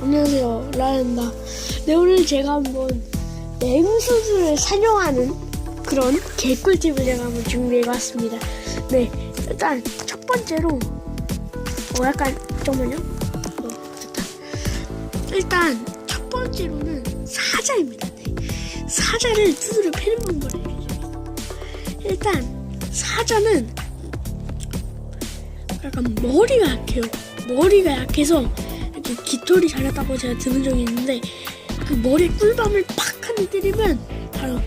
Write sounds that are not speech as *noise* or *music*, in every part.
안녕하세요. 라연다. 네 오늘 제가 한번 맹수들을 사냥하는 그런 개꿀팁을 제가 한번 준비해봤습니다. 네 일단 첫 번째로 어 약간 잠깐만요. 어 됐다. 일단 첫 번째로는 사자입니다. 네. 사자를 두드려 패는 방법을 일단 사자는 약간 머리가 약해요. 머리가 약해서 이렇게 깃털이 자랐다고 제가 들은 적이 있는데 그 머리에 꿀밤을 팍한대 때리면 바로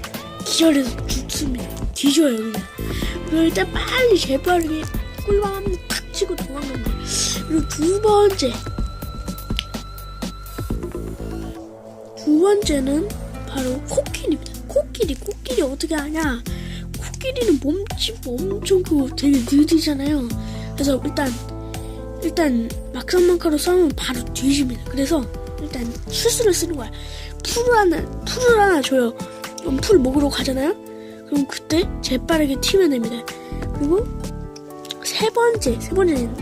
기절해서 죽습니다. 뒤져요 그냥. 그럴 때 빨리 재빠르게 꿀밤 한대탁 치고 도망간다. 그리고 두 번째 두 번째는 바로 코끼리입니다. 코끼리 코끼리 어떻게 하냐? 코끼리는 몸집 엄청 크고 되게 느리잖아요. 그래서 일단 일단 막상막하로 싸우면 바로 뒤집니다. 그래서 일단 수술을 쓰는 거야. 풀을 하나 풀을 하나 줘요. 그럼 풀 먹으러 가잖아요. 그럼 그때 재빠르게 튀면 됩니다. 그리고 세 번째 세 번째는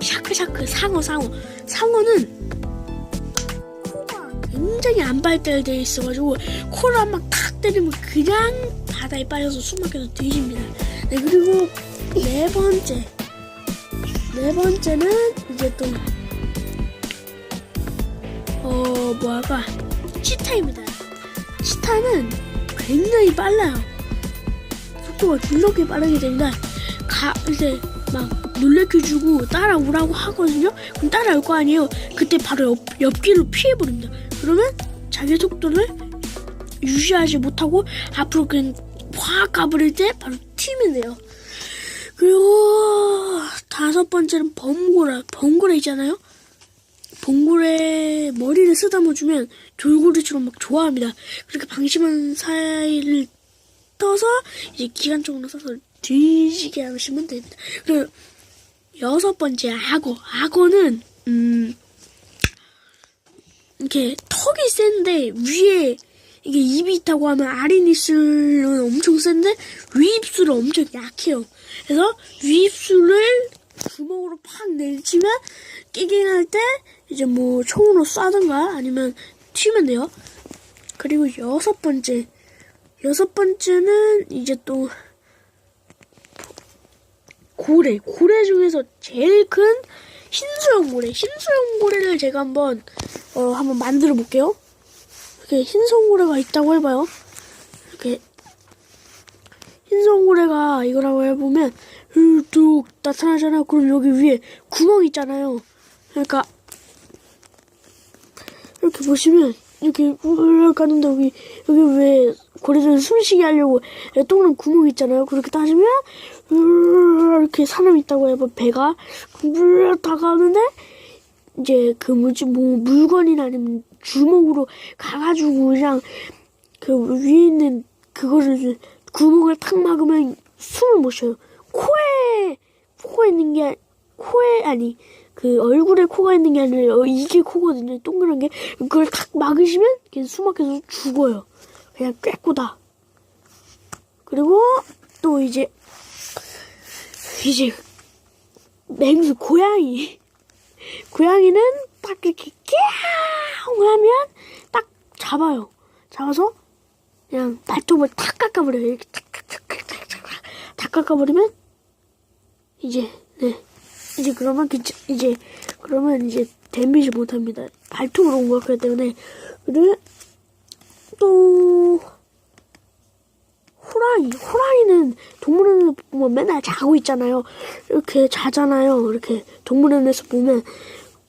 샤크샤크 상어 상어 상어는 굉장히 안 발달되어 있어가지고 코를 한방탁 때리면 그냥 바다에 빠져서 숨 막혀서 뒤집니다. 네 그리고 네 번째 네 번째는 이제 또, 어, 뭐랄까, 치타입니다. 치타는 굉장히 빨라요. 속도가 줄넘기 빠르게 됩니다. 가, 이제 막 놀래켜주고 따라오라고 하거든요? 그럼 따라올 거 아니에요? 그때 바로 옆, 옆길로 피해버립니다. 그러면 자기 속도를 유지하지 못하고 앞으로 그냥 확 가버릴 때 바로 튀면 돼요. 그리고 다섯 번째는 범고라. 범고라 있잖아요. 범고래 머리를 쓰다듬어 주면 돌고래처럼 막 좋아합니다. 그렇게 방심한 사이를 떠서 이제 기관총으로 쏴서 뒤지게 하시면 됩니다. 그리고 여섯 번째 악어. 악어는 음 이렇게 턱이 센데 위에 이게 입이 있다고 하면 아랫입술은 엄청 센데 위입술은 엄청 약해요. 그래서 위입술을 주먹으로 팍 내리치면 끼갱할 때 이제 뭐 총으로 쏴든가 아니면 튀면 돼요. 그리고 여섯 번째 여섯 번째는 이제 또 고래 고래 중에서 제일 큰 흰수염 고래 흰수염 고래를 제가 한번 어 한번 만들어 볼게요. 이렇게 흰수염 고래가 있다고 해봐요. 이렇게 흰수염 고래가 이거라고 해보면 뚝 나타나잖아요. 그럼 여기 위에 구멍 있잖아요. 그러니까 이렇게 보시면 이렇게 우르르 가는데 여기 여기 왜 고래들 숨쉬게 하려고 동그란 구멍 있잖아요. 그렇게 따지면 이렇게 사람 있다고 해봐 배가 다가오는데 이제 그 뭐지 뭐 물건이나 아니면 주먹으로 가가지고 그냥 그 위에 있는 그거를 구멍을 탁 막으면 숨을 못 쉬어요. 코에 코에 있는 게 코에 아니 그 얼굴에 코가 있는 게 아니라 어, 이게 코거든요. 동그란 게 그걸 탁 막으시면 그냥 숨 막혀서 죽어요. 그냥 꿰꾸다. 그리고 또 이제 이제 맹수 고양이 *laughs* 고양이는 딱 이렇게 깨옹 하면 딱 잡아요. 잡아서 그냥 발톱을 탁 깎아버려요. 이렇게 탁탁탁탁탁탁 다 깎아버리면 이제 네 이제 그러면 그 이제 그러면 이제 댐비지 못합니다. 발톱으로 온 거기 때문에 그리고 또 호랑이 호랑이는 동물원에서 보면 맨날 자고 있잖아요. 이렇게 자잖아요. 이렇게 동물원에서 보면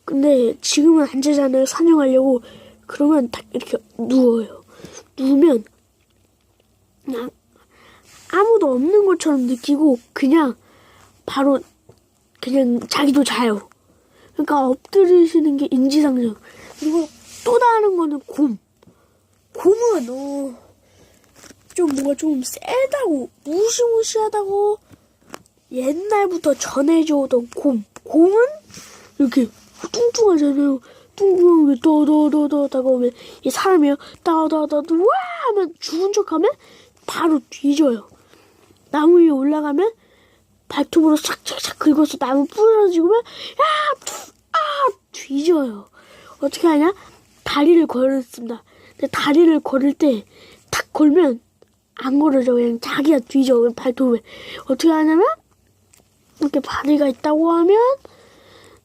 근데 지금은 안 자잖아요. 사냥하려고 그러면 딱 이렇게 누워요. 누우면 그냥 아무도 없는 것처럼 느끼고 그냥 바로 그냥 자기도 자요. 그러니까 엎드리시는 게 인지상정. 그리고 또 다른 거는 곰. 곰은 어, 좀 뭔가 좀 세다고 무시무시하다고 옛날부터 전해져오던 곰. 곰은 이렇게 뚱뚱하잖아요. 뚱뚱하게 더더더더 다가 오면 이 사람이요. 따다다다 와 하면 죽은 척하면 바로 뒤져요. 나무 위에 올라가면 발톱으로 싹싹싹 긁어서 나무 부러지고면 야, 투, 아, 뒤져요. 어떻게 하냐? 다리를 걸었습니다. 근데 다리를 걸을 때 탁 걸면 안 걸어져 그냥 자기가 뒤져 그 발톱에 어떻게 하냐면 이렇게 다리가 있다고 하면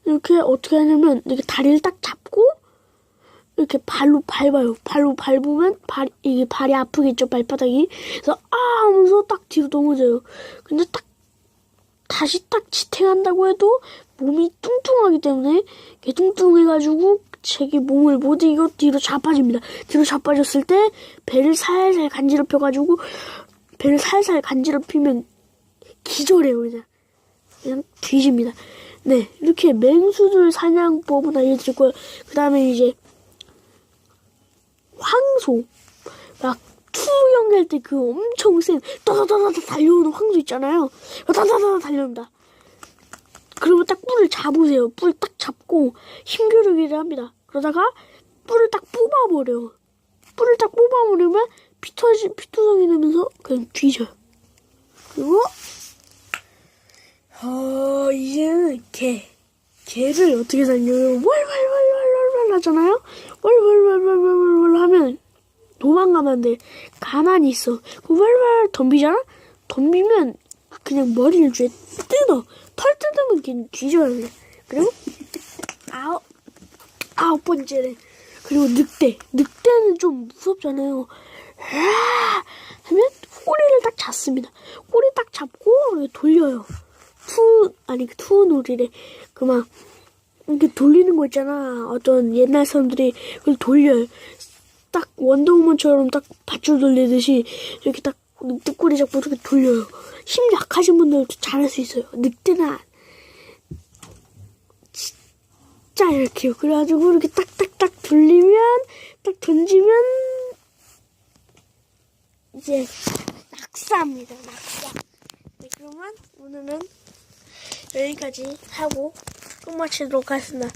이렇게 어떻게 하냐면 이렇게 다리를 딱 잡고 이렇게 발로 밟아요. 발로 밟으면 발 이게 발이 아프겠죠 발바닥이. 그래서 아 하면서 딱 뒤로 넘어져요. 근데 딱 다시 딱 지탱한다고 해도 몸이 뚱뚱하기 때문에 이게 뚱뚱해가지고 자기 몸을 못 이기고 뒤로 자빠집니다. 뒤로 자빠졌을 때 배를 살살 간지럽혀가지고 배를 살살 간지럽히면 기절해요 그냥 그냥 뒤집니다. 네 이렇게 맹수들 사냥법은 알려드리고요. 그 다음에 이제 황소 막 투 연결 때그 엄청 센 따다다다 달려오는 황소 있잖아요. 따다다다 달려온다. 그러면 딱 뿔을 잡으세요. 뿔 딱 잡고 힘겨루기를 합니다. 그러다가 뿔을 딱 뽑아버려요. 뿔을 딱 뽑아버리면 피터지 피투성이 되면서 그냥 뒤져요. 그리고 어 이제는 개 개를 어떻게 살려요? 월월월월월월 하잖아요. 월월월월월월 하면 도망가면 돼. 가만히 있어. 그 월월 덤비잖아. 덤비면 그냥 머리를 쥐에 뜯어. 털 뜯으면 그냥 뒤져야 돼. 그리고 아홉 아홉 번째래. 그리고 늑대. 늑대는 좀 무섭잖아요. 아! 하면 꼬리를 딱 잡습니다. 꼬리 딱 잡고 돌려요. 투 아니 그 투놀이래. 그만 이렇게 돌리는 거 있잖아. 어떤 옛날 사람들이 그걸 돌려요. 딱 원더우먼처럼 딱 밧줄 돌리듯이 이렇게 딱 늑대 꼬리 잡고 이렇게 돌려요. 힘 약하신 분들도 잘할 수 있어요. 늑대는 진짜 이렇게요. 그래가지고 이렇게 딱딱딱 돌리면 딱 던지면 이제 낙사입니다. 낙사. 네, 그러면 오늘은 여기까지 하고 끝마치도록 하겠습니다.